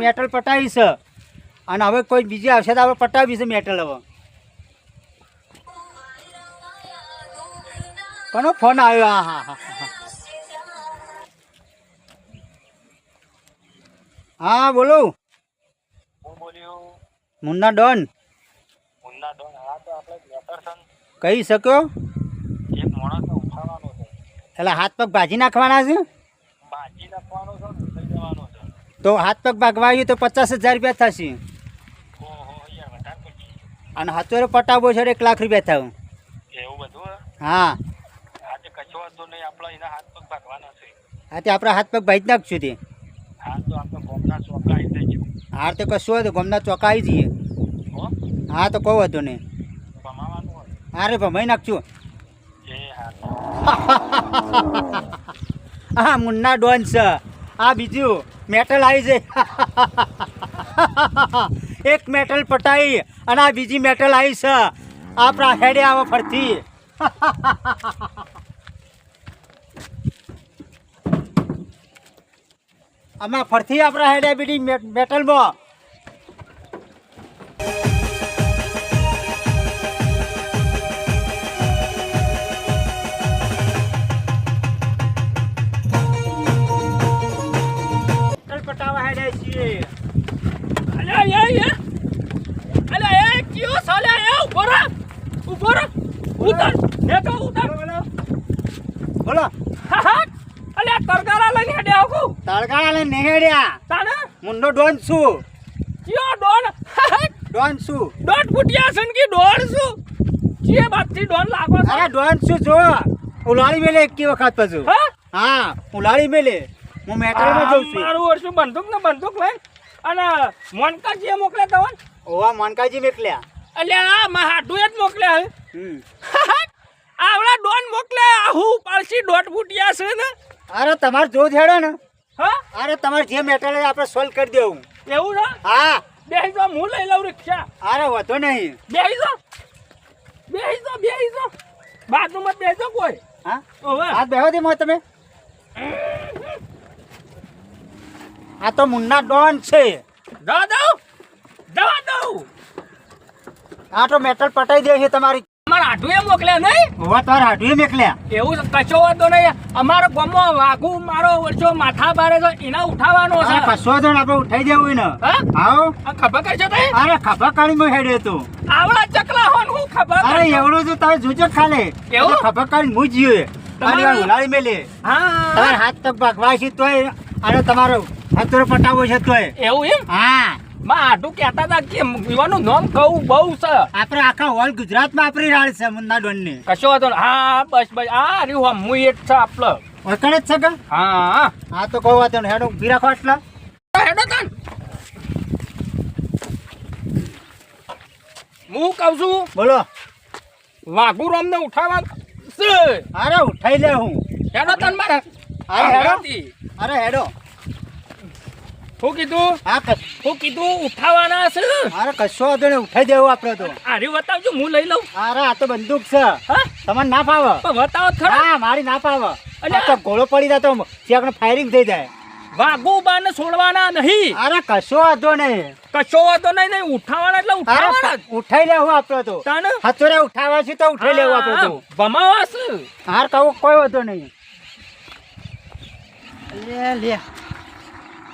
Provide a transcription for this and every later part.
Metal પટાવી છે. અને હવે કોઈ બીજી આવશે તો આપણે પટાવી છે મેટલ હવે. કોનો ફોન આવ્યો? હા હા હા હા. બોલો. મુન્ના ડોન. તો કહી શક્યો એક એટલે હાથ પગ ભાજી નાખવાના છે. તો હાથ પગ ભાગવાયું તો પચાસ હજાર રૂપિયા થશે. અને હતોરે પટાવો છે એક લાખ રૂપિયા થયું. એવું બધું હા? હા. તે આપણા હાથ પગ જ નાખશું તે. હા તો કશું હોય તો ગમના ચોકા આવી જઈએ. હા? તો કહું હતું ને હારે ભમાઈ નાખશું. હા હા મુન્ના ડોન છે. આ બીજું. મેટલ આવી છે. એક મેટલ પટાઈ અને આ બીજી મેટલ આવી છે. આપણા હેડે આવે ફરતી આમાં ફરતી આપણા હેડે બીજી મેટલમાં. અલ્યા એ એ અલ્યા એ કયો સાલ્યા એ ઊભો રહો ઊભો રહો ઉતર ને તો ઉતર. બોલો હા હા અલ્યા તરગારા લઈને હેડે આવું તડકાળા લઈને નેહેડ્યા તાને મુંડો ડોન છું. કયો ડોન? ડોન છું. દોઢ ફૂટિયા છે કે જે બાપથી ડોન લાગો અરે ડોન છું જો. ઉલાળી મેલે એક વખત પછી. હા? હા ઉલાળી મેલે. હું મેટલમાં જઉં છું. મારું વર્ષું બંદૂક ને બંદૂક લઈ અને મોનકાજીએ મોકલ્યા તવન ઓવા મોનકાજી મોકલ્યા. એટલે આ માં હાડું જ મોકલ્યા હે. આવડા ડોન મોકલ્યા આહુ પાલસી દોઢ ફૂટિયા છે ને. અરે તમાર જો હેડો ને. હા? અરે તમારે જે મેટર આપણે સોલ્વ કરી દેવું. એવું છે? હા. બેહી જો હું લઈ લઉં રિક્ષા. અરે વધો નહીં. બેહી જો. બેહી જો બેસી જાઓ બાથરૂમમાં બેસજો કોઈ. હા? ઓવે હા બેહો દે મો તમે. આ તો મુન્ના ડોન છે. દવા દઉં? દવા દઉં? આ તો મેટલ પટાઈ દે છે તમારી. અમારા આઢુએ મોકલ્યા નહીં? ઓવા તમારે હાડુએ મોકલ્યા. એવું કશો વાંધો નહીં. અમારો ગામમાં વાઘુ મારો ઓછો માથા બારે તો એના ઉઠાવવાનો છે. કશો આપણે ઉઠાઈ દેવું ને હા? આવો. ખબર કરશો તે. અરે હેડે તો આવડા ચકલા હોન હું ખબર અરે? એવડું તો તમે જોજો ખાલે. એવું? ખબર કાઢી હું જીવે. તમારે- ઉલાડી મેલે. હા. તમારે હાથ તક ભાગવા છે તોય. અને તમારો હાથોરો પટાવો છે તોય. એવું એમ? હા. માં આટું કહેતા હતા કે યુવાનું નામ કહું બહુ છે. આપણે આખા હોલ ગુજરાતમાં આપણી રાડ છે મુન્ના ડોનની કશો વાંધો હા બસ બસ. આ રહ્યું હમ એક છે આપલો. ઓળખાણ જ છે કે? હા. હા તો કહો વાતો હેડો ઊભી રાખો એટલા હેડો તન. હું કહું છું બોલો. વાઘુ રામને ઉઠાવવા છે. અરે ઉઠાઈ લે હું. હેડો તન મારે. અરે હેડો. અરે હેડો. શું કીધું? હા શું કીધું ઉઠાવાના છે અરે કશો વાંધો નહીં ઉઠાઈ દેવું આપણે તો. અરે બતાવજો હું લઈ લઉં. અરે આ તો બંદૂક છે. તમારે તમને ના ફાવે? બતાવો ખરા. હા મારી ના ફાવે. અને તો ગોળો પડી જાય તો ત્યાં ફાયરિંગ થઈ જાય. વાઘુ બાને છોડવાના નહીં. અરે કશો વાંધો નહીં. કશો વાંધો નહીં નહીં ઉઠાવવાના એટલે ઉઠાવાના ઉઠાઈ લેવું આપણે તો. તાને? હતોરે ઉઠાવા છે તો ઉઠાઈ લેવું આપણે તો. હા, હાર કહું કોઈ વાંધો નહીં. લે લે.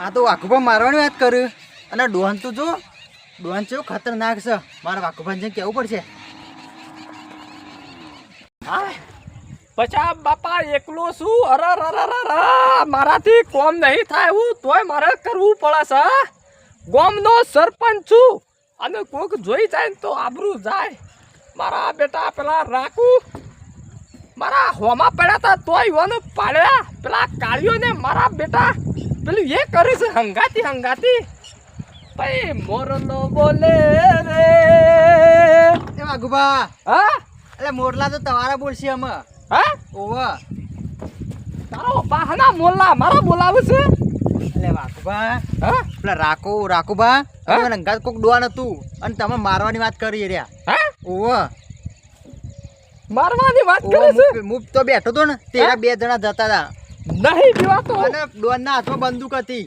આ તો વાઘુભા મારવાની વાત કર્યું અને ડોહન તો જો, ડોહન છે ખતરનાક છે. મારા વાઘુભાઈ જઈને કહેવું પડશે. પછી બાપા એકલો છું અરે અરે. મારાથી કોમ નહીં થાય એવું તોય મારે કરવું પડે છે ગોમનો સરપંચ છું. અને કોક જોઈ જાય ને તો આબરું જાય. મારા બેટા પેલા રાખું. મારા હોમાં પડ્યા હતા તોય યુવાનો પાડ્યા. પેલા કાળીઓને મારા બેટા પેલું એ કરે છે? હંગાતી હંગાતી? ભાઈ મોરલો બોલે રે. એ વાઘુભા. હા? એટલે મોરલા તો તમારા બોલશે અમે હા? ઓવા. તારો પાહના મોલ્લા મારા બોલાવે છે? એટલે વાઘુભા. હા? પેલા રાખો રાખુભા. હા? તમે અંગાત કોક ડોહન હતું. અને તમે મારવાની વાત કરી રહ્યા. હા? ઓવા. મારવાની વાત કરે છે? હું તો બેઠો તો ને. તેરા બે જણા જતા હતા. નહીં બીવાતો અને ડોહનના હાથમાં બંદૂક હતી.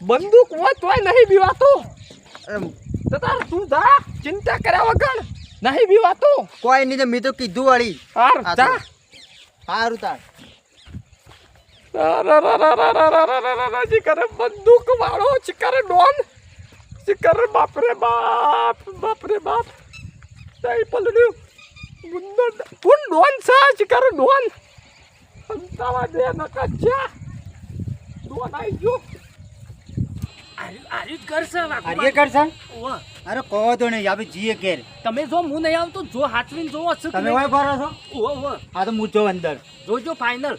બંદૂક હોય તોય નહીં બીવાતો તો તાર તું જા ચિંતા કર્યા વગર નહીં બીવાતો કોઈ નહીં મેં તો કીધું વાળી. હાર. જા. સારું તાર. ચિકરે બંદૂક વાળો ચિકરે ડોન ચિકરે બાપરે બાપ બાપરે બાપ તઈ પલડ્યું ડોન છે ચિકરે ડોન અંતાવા દે ન કચ્યા ડોન આઈ ગયો. આર્ય કરશે અરે કહો તો નહીં આપણે જીએ ઘેર. તમે જો હું નહીં આવતો જો હાચવીને જોવો છો તમે હોય ભરો છો? ઓ ઓ આ તો હું જો અંદર. જોજો ફાઇનલ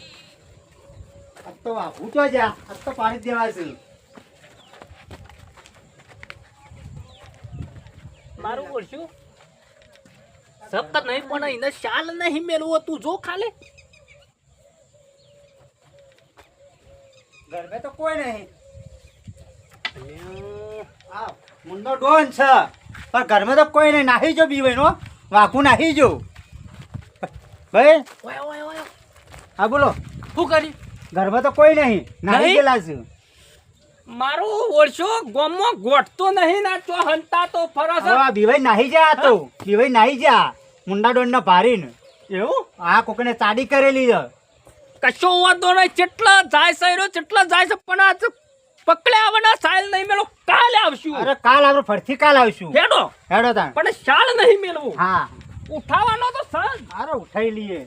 આ તો હું તો જા આ તો પાણી દેવા છે. મારું ઓળખ્યું? સપ્ત નહીં પણ એને શાલ નહીં મેળવો તું જો ખાલે. ઘરમાં તો કોઈ નહીં. આ મુંડો ડોન છે. પણ ઘરમાં તો કોઈ નહીં. નાહી જો બીવાય નો વાકું નાહી જો. ભાઈ ઓય ઓય ઓય. હા બોલો. શું કરી? ઘરમાં તો કોઈ નહીં. નાહી ગેલા ગયેલા છે. મારું ઓળશો ગોમો ગોઠતો નહીં ના તો હંતા તો ફરસ. હવે આ બીવાઈ નાહી જા આ તો. બીવાઈ નાહી જા. મુંડા ડોન ના ભારીને. એવું? આ કોકને ચાડી કરેલી છે. કશો વાંધો નહીં. જેટલા જાય સૈરો જેટલા જાય છે પણ આજ પકડ્યા આવવાના સાયલ નહીં મેલો કાલે આવશું. અરે કાલ આપણે ફરથી કાલ આવશું. હેડો. હેડો તાણ. પણ શાલ નહીં મેળવું. હા. ઉઠાવવાનો તો સર અરે ઉઠાઈ લઈએ.